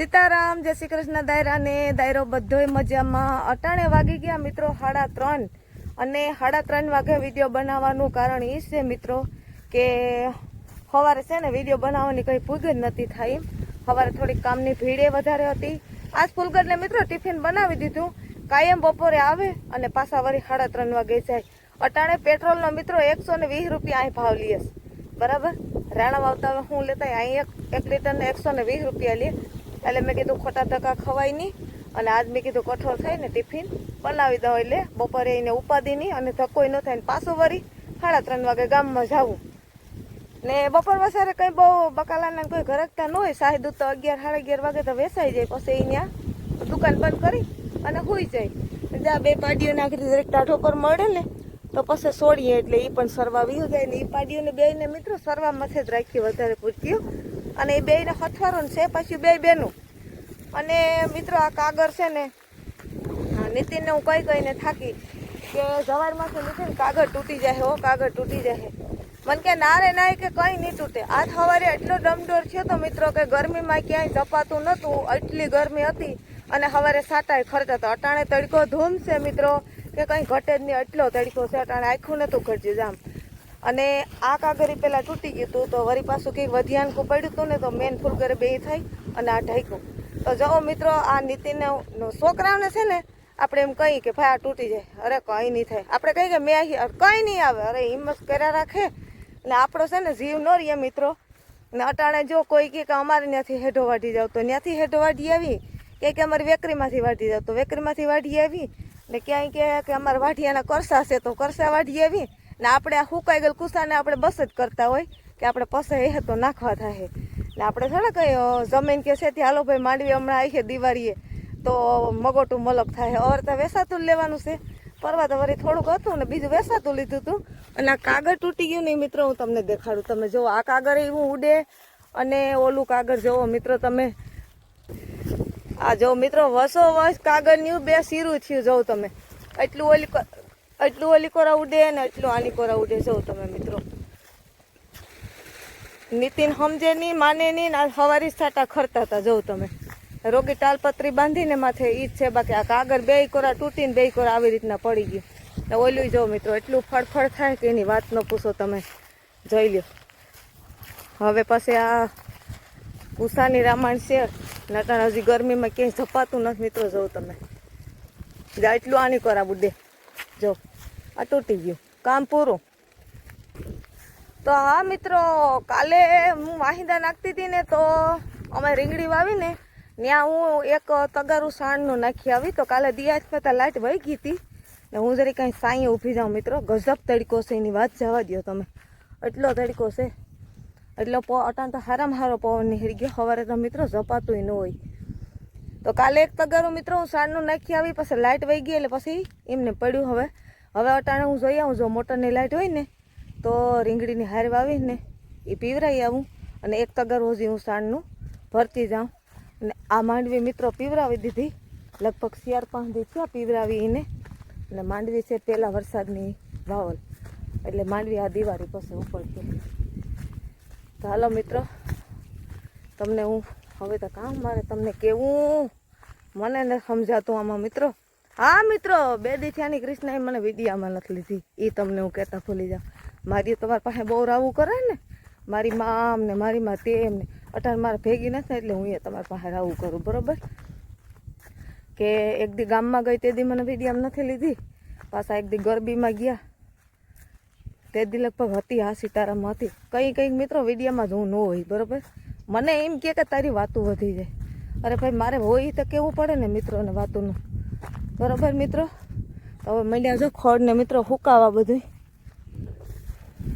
સીતારામ, જય શ્રી કૃષ્ણ દાયરા ને દાયરો બધોય મજામાં. અટાણે વાગી ગયા મિત્રો સાડા ત્રણ. અને સાડા ત્રણ વાગે વીડિયો બનાવવાનું કારણ એ છે મિત્રો કે સવારે છે ને વીડિયો બનાવવાની કંઈ ભૂગ જ નથી થઈ સવારે થોડીક કામની ભીડે વધારે હતી. આજ ફૂલગઢને મિત્રો ટિફિન બનાવી દીધું. કાયમ બપોરે આવે અને પાછા વળી સાડા ત્રણ વાગે જાય. અટાણે પેટ્રોલનો મિત્રો એકસો ને વીસ રૂપિયા અહીં ભાવ લઈએ બરાબર? રાણા વાવતા હું લેતા અહીં એક એક લીટરને એકસો ને વીસ રૂપિયા લે. એટલે મેં કીધું ખોટા ધક્કા ખવાય નહીં. અને આજ મેં કીધું કઠોળ થાય ને ટિફિન બનાવી દો એટલે બપોરે એને ઉપાદી નહીં અને ધક્કોય ન થાય ને પાછું વળી સાડા ત્રણ વાગે ગામમાં જવું ને બપોર વસારે કંઈ બહુ બકાલાના કોઈ ઘરકતા ન હોય. શાહી દૂધ તો અગિયાર, સાડા અગિયાર વાગે તો વેસાઈ જાય. પછી અહીંયા દુકાન બંધ કરી અને હોઈ જાય. જ્યાં બે પાડીઓ નાખી દરેક ટાઢો પર મળે ને તો પછી છોડીએ એટલે એ પણ સરવા વી જાય ને એ પાડીઓને બેને મિત્રો સરવા મથે જ રાખીએ વધારે પૂરતી અને એ બેયને હથવારો છે, પછી બે બેનું. અને મિત્રો આ કાગળ છે ને નીતિનને હું કહી કહીને થાકી કે જવારમાંથી નીતિન કાગળ તૂટી જાય, હો, કાગળ તૂટી જાય. મને કે ના રે, ના કે કંઈ નહીં તૂટે. આ સવારે એટલો ડમડોર થયો તો મિત્રો કે ગરમીમાં ક્યાંય જપાતું નહોતું, એટલી ગરમી હતી. અને સવારે સાટાએ ખર્ચા તો અટાણે તડકો ધૂમ છે મિત્રો, કે કંઈ ઘટે જ નહીં, એટલો તડકો છે, અટાણે આખું નહોતું ઘટજે જામ. અને આ કાગરી પેલા તૂટી ગયું હતું, તો વળી પાછું કંઈક વધ્યાન પડ્યું હતું ને તો મેન ફૂલ ઘરે બે થઈ અને આ ઢાંક્યું. તો જાઓ મિત્રો, આ નીતિને છોકરાઓને છે ને, આપણે એમ કહીએ કે ભાઈ આ તૂટી જાય. અરે કંઈ નહીં થાય. આપણે કહીએ કે મેં અહીં કંઈ નહીં આવે. અરે હિંમત કર્યા રાખે. ને આપણો છે ને જીવ ન રહીએ મિત્રો. ને અટાણે જો કોઈ કહે કે અમારે ત્યાંથી હેઠો વાઢી જાવ, તો ત્યાંથી હેઠો વાઢી આવી. કે કે અમારી વેકરીમાંથી વાઢી જાવ, તો વેકરીમાંથી વાઢી આવી. ને ક્યાંય કે અમારે વાઢિયાના કરસા છે, તો કરસા વાઢી આવી. ને આપણે આ સુકાઈ ગયેલ કુસાને આપણે બસ જ કરતા હોય કે આપણે પસે એ તો નાખવા થાય ને આપણે થોડા કંઈ જમીન કે છે ત્યાં હાલો ભાઈ માંડવી હમણાં આવી છે દિવાળીએ, તો મગોટું મલક થાય હવે તો વેસાતું લેવાનું છે. પરવા તો વળી થોડુંક હતું ને બીજું વેસાતું લીધું હતું અને આ કાગળ તૂટી ગયું ને મિત્રો હું તમને દેખાડું. તમે જુઓ, આ કાગળ એવું ઉડે અને ઓલું કાગળ જુઓ મિત્રો તમે. આ જો મિત્રો, વસો વસ કાગળનું બે શીરું થયું જોઉં તમે. એટલું ઓલી એટલું ઓલી કોરા ઉડે ને એટલું આની કોરા ઉડે જોઉં તમે મિત્રો. નીતિન સમજે નહીં, માને નહીં ને સવારી સાટા ખરતા હતા જોઉં તમે. રોગી ટાલપત્રી બાંધીને માથે ઈ જ છે, બાકી આ કાગળ બે કોરા તૂટીને બે કોરા આવી રીતના પડી ગયું. ને ઓલું જો મિત્રો, એટલું ફળફળ થાય કે એની વાત ન પૂછો તમે. જોઈ લ્યો. હવે પછી આ ઉષાની રામાયણ છે નટાણ હજી ગરમીમાં ક્યાંય ઝપાતું નથી મિત્રો જોઉં તમે. એટલું આની કરાવું દે જો. આ તૂટી ગયું. કામ પૂરું. તો હા મિત્રો, કાલે હું વાહિંદા નાખતી હતી ને તો અમે રીંગણી વાવીને ત્યાં હું એક તગારું સાણનું નાખી આવી. તો કાલે દિયાજ પહેતા લાઇટ વહી ગઈ હતી ને હું જરી કાંઈ સાંઈ ઊભી જાઉં મિત્રો. ગજબ તડકો છે, એની વાત જવા દો તમે. એટલો તડકો છે. એટલો પો, અટાણ તો હારામાં હારો પવન નીકળી ગયો. સવારે તો મિત્રો ઝપાતું ન હોય. તો કાલે એક તગારું મિત્રો હું સાંજનું નાખી આવી, પછી લાઇટ વહી ગઈ એટલે પછી એમને પડ્યું હવે. હવે અટાણે હું જોઈ આવું, જો મોટરની લાઇટ હોય ને, તો રીંગણીની હાર વાવીને એ પીવરાઈ આવું અને એક તગર હોજી હું સાંજનું ભરતી જાઉં. અને આ માંડવી મિત્રો પીવરાવી દીધી. લગભગ શિયાર પાંચ દી થયા પીવરાવી એને અને માંડવી છે પહેલાં વરસાદની વાવલ. એટલે માંડવી આ દિવાળી પછી ઉપડતી તો હાલો મિત્રો, તમને હું હવે તો કામ મારે તમને કેવું? મને ને સમજાતું આમાં મિત્રો. હા, મિત્રો, બે દીઠિયાની કૃષ્ણએ મને વિદ્યામાં નથી લીધી. એ તમને હું કહેતા ભૂલી જાઉં. મારી તમારી પાસે બહુ રાવું કરે ને, મારી મા ને, મારી મા તેમ ને. અટાણ મારે ભેગી નથી એટલે હું એ તમારી પાસે રાવું કરું, બરાબર? કે એક દી ગામમાં ગઈ તે દી મને વિદ્યામ નથી લીધી. પાછા એક દી ગરબીમાં ગયા. તે દી લગભગ હતી, હા, સીતારામ હતી. કંઈ કંઈક મિત્રો વિડીયામાં જ હું ન હોય, બરાબર? મને એમ કે તારી વાતું વધી જાય. અરે ભાઈ, મારે હોય તો કેવું પડે ને મિત્રોને વાતુંનું? બરોબર મિત્રો? હવે મંડ્યા જો ખોડ ને મિત્રો હુકાવા બધું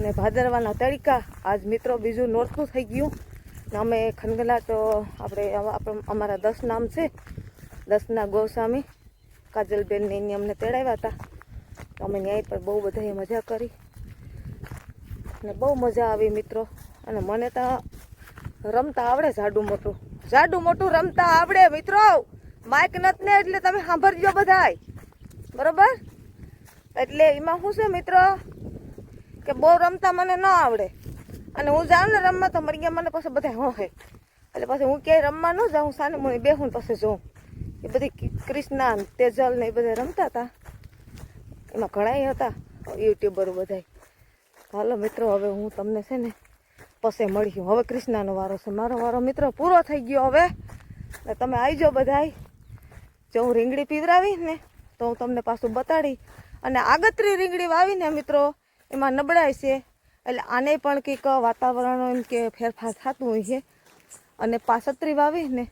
ને ભાદરવાના તડકા. આજ મિત્રો બીજું નોરતું થઈ ગયું. ને અમે આપણે આપણે અમારા દસ નામ છે. દસના ગોસ્વામી કાજલબેનને એની અમને તેડાવ્યા હતા. તો અમે ન્યાય પર બહુ બધાએ મજા કરી. ને બહુ મજા આવી મિત્રો. અને મને તો રમતા આવડે જાડું મોટું. જાડું મોટું રમતા આવડે મિત્રો. માઇક નથી ને એટલે તમે સાંભળજો બધાય. બરોબર? એટલે એમાં શું છે મિત્રો? કે બહુ રમતા મને ન આવડે. અને હું જાઉં ને રમવા તો મરી ગયા મને પછી બધા હોહે એટલે પછી હું ક્યાંય રમવા ન જાઉં સાને મને બેહું પછી જોઉં. એ બધી ક્રિષ્ના તેજલ ને એ બધા રમતા હતા. એમાં ઘણાય હતા, યુટ્યુબરો બધાય. હાલો મિત્રો, હવે હું તમને છે ને પછી મળ્યું હવે ક્રિષ્નાનો વારો છે. મારો વારો મિત્રો પૂરો થઈ ગયો હવે. તમે જાઓ બધાય. જો હું રીંગણી પીવરાવીશ ને તો હું તમને પાછું બતાડી. અને આગતરી રીંગણી વાવીને, મિત્રો, એમાં નબળાય છે. એટલે આને પણ કંઈક વાતાવરણ એમ કે ફેરફાર થતું હોય છે. અને પાસત્રી વાવીને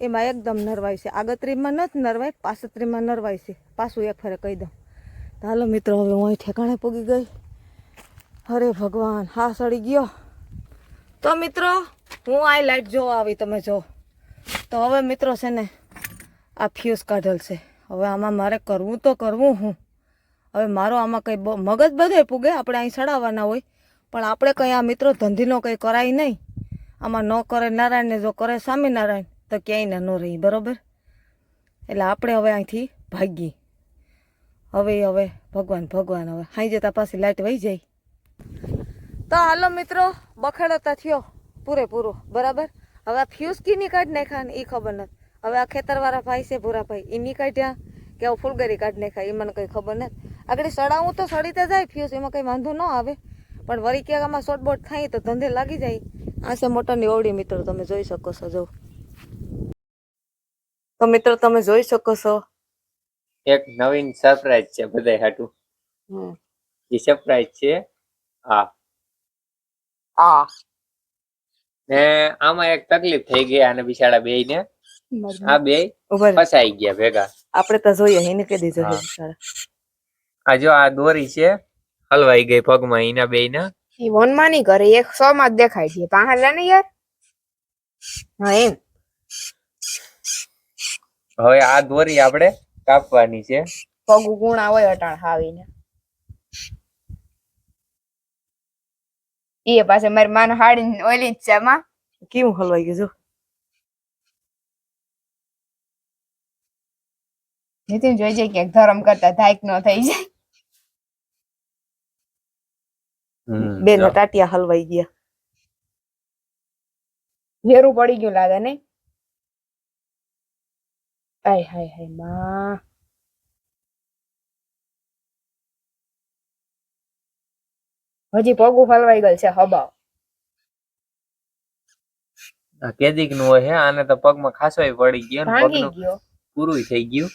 એમાં એકદમ નરવાય છે. આગતરીમાં નથી નરવાય પાસત્રીમાં નરવાય છે. પાછું એક ફરે કહી દઉં. હાલો, મિત્રો, હવે હું અહીં ઠેકાણે પૂગી ગઈ. અરે ભગવાન, હા સડી ગયો. તો, મિત્રો, હું આ લાઈટ જોવા આવી, તમે જો. તો હવે, મિત્રો, છે ને આ ફ્યુઝ કાઢેલ છે. હવે આમાં મારે કરવું તો કરવું હું. હવે મારો આમાં કંઈ મગજ બધે પૂગે, આપણે અહીં ચડાવવાના હોય. પણ આપણે કંઈ આ મિત્રો ધંધીનો કંઈ કરાય નહીં. આમાં ન કરે નારાયણને જો કરે સ્વામિનારાયણ, તો ક્યાંય ન રહી, બરાબર? એટલે આપણે હવે અહીંથી ભાગી હવે હવે, ભગવાન ભગવાન, હવે. હાઈ જતા પાછી લાઈટ વહી જાય. તો હાલો મિત્રો, બખેડો થયો પૂરેપૂરો, બરાબર? હવે આ ફ્યુઝ કીની કાઢી નાખ્યા એ ખબર નથી. હવે આ ખેતરવાળા ભાઈ છે ભૂરાભાઈ એની કાઢ્યા કે હવે ફૂલગરી કાઢી નાખ્યા એ મને કંઈ ખબર નથી. આગળ સડાવું તો સડીતે જાય ફ્યુઝ એમાં કંઈ વાંધો ન આવે. પણ વળી ક્યાંક આમાં શોર્ટબોટ થાય તો ધંધે લાગી જાય. આ છે મોટરની ઓવડી મિત્રો તમે જોઈ શકો છો જો. તો મિત્રો તમે જોઈ શકો છો. એક નવીન સરપ્રાઈઝ છે બધાય હાટું. એ સરપ્રાઈઝ છે હા આ. ને આમાં એક તકલીફ થઈ ગઈ અને બિચારા બેયને. ને આ બે. ફસાઈ ગયા ભેગા. આપણે તો જોઈએ એને કહી દીધું. આ જો આ દોરી છે હલવાઈ ગઈ પગમાં એના બે ના એ વનમાં નહીં કરે એક સો માં જ દેખાય છે. પાંચ લે ને યાર હા એમ. હવે આ દોરી આપણે કાપવાની છે. પગ ગુણા હોય અટાણ હાવીને. એ પાસે મારી માન હાડી ઓલી જ છે માં કેવું હલવાઈ ગયું નીતિન જોઈ જાય કે ધરમ કરતા થાય નો થઈ જાય. બે. ટાટિયા હલવાઈ ગયા. વેરું પડી ગયું લાગે ને આય હાય હાયમાં. હજી પગું હલવાઈ ગયેલ છે હબાવ. કેદીકનું હોય હે આને તો પગમાં ખાસો પડી ગયો પૂરું થઈ ગયું.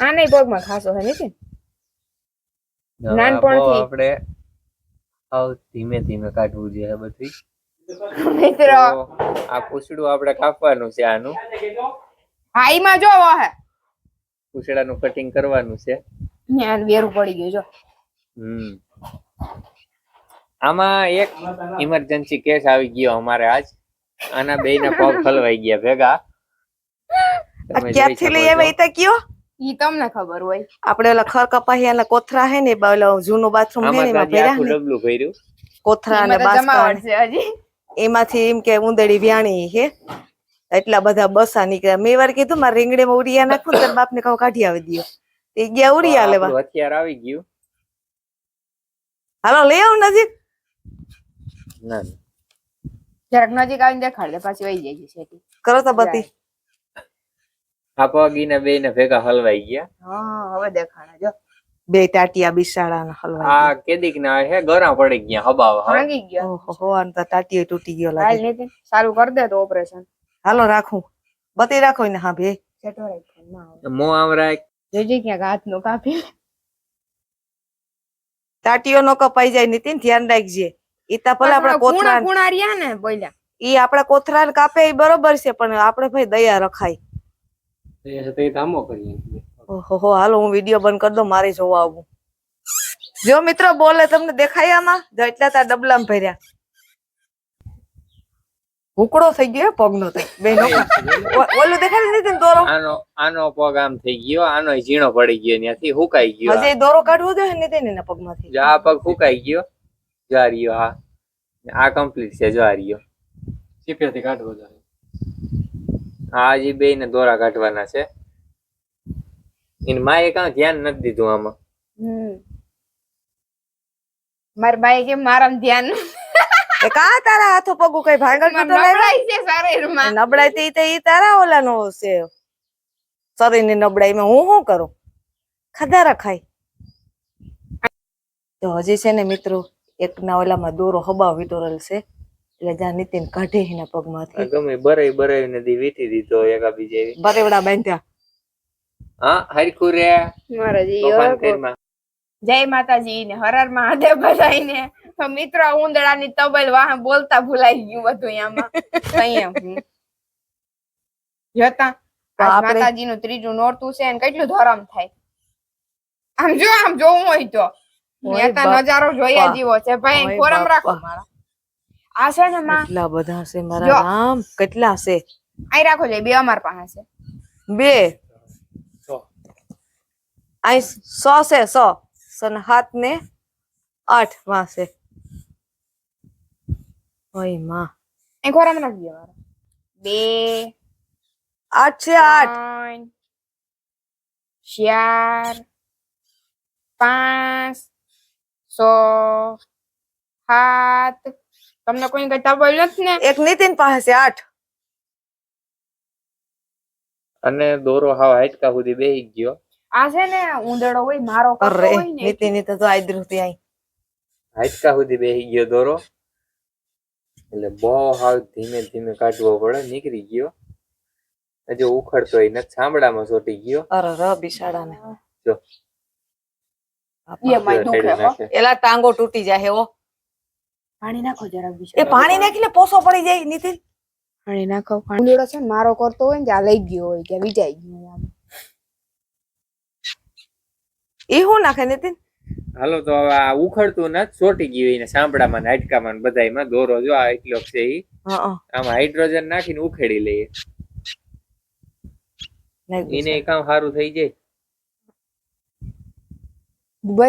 આને પગમાં ખાસો હે નીતિન? નાનપણથી. આપણે આવ ધીમે ધીમે કાઢવું જોઈએ બધું. મિત્રો. આ પૂછડું આપણે કાપવાનું છે આનું. હાઈમાં જો હે પૂછડાનું કટિંગ કરવાનું છે. જ્ઞાન વેરું પડી ગયું જો. હમ. આમાં એક ઇમરજન્સી કેસ આવી ગયો અમારે આજ. આના બે ના પગ ફલવાઈ ગયા ભેગા. ક્યાંથી લઈ આવ્યા છો. તો કયો? ઈ તમને ખબર હોય. આપણે ઓલા ખર કપાહિયાના કોથરા હે ને ઓલા જૂનું બાથરૂમ હે ને એમાં ભર્યા ને. ડબલું ભર્યું. કોથરા અને એમાં તો બાસકા જમાવટ છે હજી. એમાંથી એમ કે ઉંદડી વ્યાણી હે. એટલા બધા બસા નીકળ્યા. મેં વાર કીધું મારે રીંગણીમાં ઉડિયા નાખું તાર બાપ ને કહું કાઢી આવી દયો. એ ગયા ઉડિયા લેવા. અત્યારે આવી ગયું. હાલો લઈ આવ નજીક. ના ના. જરાક નજીક આવીને દેખાડ દે પાછી વહી જાય છે કરો તો બધી. આ પગ ને બે ને ભેગા હલવાઈ ગયા. હા હવે દેખાણા જો. બે ટાટિયા બિસાડાના હલવા આ કેદીક ના હે ગરા પડી ગયા હબાવ હાવ. ભાંગી ગયો. ઓહો હો તો ટાટિયો તૂટી ગયો હાલ લાગે નીતિન સારું કર દે તો ઓપરેશન. હાલો રાખું. બતી રાખો ને હા ભે સેટો રાખ આવે. આમ રાખ જોજે ક્યાંક નો કાપી ટાટિયો નો કપાઈ જાય નીતિન ધ્યાન રાખજે. ઈ તા ભલે આપણા કોથરા કુણા રહ્યા ને બોલ્યા. ઈ આપણા કોથરા કાપે ઈ બરોબર છે પણ આપણે ભાઈ દયા રખાય. ઓહો હાલો હું વીડિયો બંધ કરી દઉં મારે જોવા આવું જો મિત્રો બોલે તમને દેખાય આમાં? જો એટલા તાર ડબલામાં ભર્યા. હુકડો થઈ ગયો પગનો તો. બેનો ઓલું દેખાય નથી ને દોરો? આનો આનો પગ આમ થઈ ગયો આનો ઝીણો પડી ગયો ત્યાંથી હુકાઈ ગયો. હજી દોરો કાઢવો જોઈએ ને તેને એના પગમાંથી? જો આ પગ હુકાઈ ગયો જો આ રહ્યો હા. આ કમ્પ્લીટ છે જો આ રહ્યો. હા હજી બે ને દોરા કાઢવાના છે. એને માએ કાં ધ્યાન નથી દીધું આમાં. મારા મારી કે કેમ મારામાં ધ્યાન એ કા તારા હાથો પગું કઈ મને તૂટો નબળાઈ છે શરીરમાં. નબળાઈ તે તે ઈ તારા ઓલાનો છે. શરીરની નબળાઈમાં હું શું કરું? ખાધા રખાય તો હજી છે ને મિત્રો એક ના ઓલામાં દોરો હબાવ વિતોરેલ છે. એટલે જ્યાં નીતિન કાઢે એના પગમાંથી. ગમે બરાઈ બરાઈ નદી વીટી દીધો એકા બીજે. બરેવડા બાંધ્યા. હા હરખું રે. મારા. જય માતાજી ને હરર મહાદેવ બધાઈને તો મિત્રો આ ઉંદડાની તબલ વાહ બોલતા ભૂલાઈ ગયું બધું આમાં સંયમ જોતા? માતાજી નું ત્રીજું નોરતું છે ને કેટલું ધરમ થાય. આમ જો આમ જોવું હોય તો. નજારો જોયા જેવો છે. ભાઈ ફોરમ રાખો મારા. આ છે ને માં? કેટલા બધા છે જો. મારા રામ? કેટલા છે? આઈ રાખો જોઈએ બે અમાર પાસે છે. બે? અહીં સો છે સો. સો ને સાત ને આઠમાં છે. ઓયમાં. એ ખોરામ રાખી દે મારા. બે આઠ છે આઠ. ત્રણ ચાર પાંચ છ સાત તમને કોઈ કઈ તબલ નથી ને? એક નીતિન પાસે આઠ. અને દોરો હાવ હાઈટકા સુધી બેહી ગયો. આ છે ને ઉંદરડો હોય મારો અરે નીતિનની તો જો આદરું થી અહીં હાઈટકા સુધી બેહી ગયો દોરો. એટલે બહુ હાવ ધીમે ધીમે કાઢવો પડે નીકળી ગયો. હજુ ઉખડતો હોય નથી સાંભળામાં સોટી ગયો. અરે ર બિસાડા ને જો. હો. એલા ટાંગો તૂટી જાય એવો પાણી નાખો જરાક એ. પાણી નાખીને પોસો પડી જાય નીતિન. પાણી નાખો ઉંદરડો છે ને મારો કરતો હોય ને ત્યાં લઈ ગયો હોય કે વિજાઈ ગયો હોય આમ. એ શું નાખે નીતિન? હાલો તો હવે આ ઉખડતું ના ચોટી ગયું એને સાંભળામાં ને બધાયમાં. દોરો જો આ એટલો છે ઈ. હા આમાં હાઇડ્રોજન નાખીને ઉખેડી લઈએ એને કામ સારું થઈ જાય.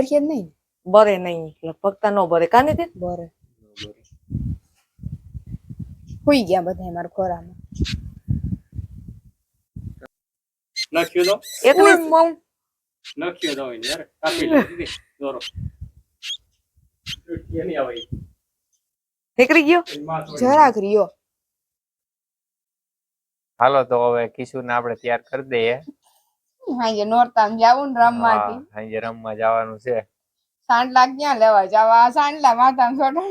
જ નહીં? બરે નહીં લગભગ નો બરે. કાને તે બરે. હુઈ ગયા બધા મારા ખોરામાં. નાખ્યો તો? એકલી જ નાખ્યો તો હોય યાર. કાપી લીધી દોરો. એની આવે. નીકળી ગયો? એની માં થોડી. જરાક રહ્યો. હાલો તો હવે કિશુને આપણે તૈયાર કરી દઈએ. હા એ નોરતા જાવું ને રમવાથી. હા, સાંજે રમવા જવાનું છે. સાંડલા ક્યાં લેવા જવા? આ સાંડલા માતા છોટા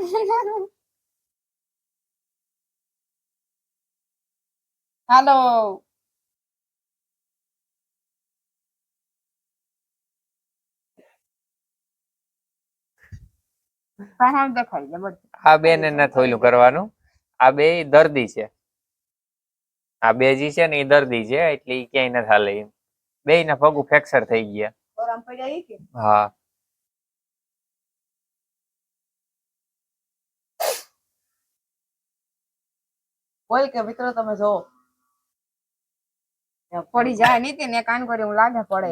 હાલો. આ બે ને નથી ઓલું કરવાનું. આ બે દર્દી છે. આ બે જી છે ને એ દર્દી છે એટલે એ ક્યાંય નથી હાલે એમ. બે ના પગું ફ્રેક્ચર થઈ ગયા. હા. બોલ કે મિત્રો તમે જો પડી જાય નહીં ને કાન કરી હું લાગે પડે.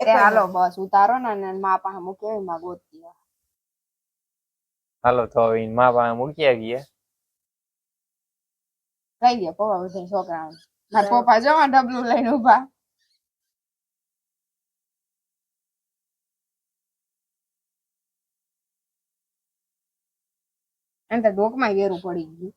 હાલો બસ ઉતારો ને અને મા પાસે મૂકે માં ગોતી. હાલો તો હવે મા પાસે મૂકી આવીએ. કઈ દે પપ્પા બધા છોકરા મારા પપ્પા જો આ ડબલું લઈને ઊભા એમ તો ડોકમાં વેરું પડી ગયું.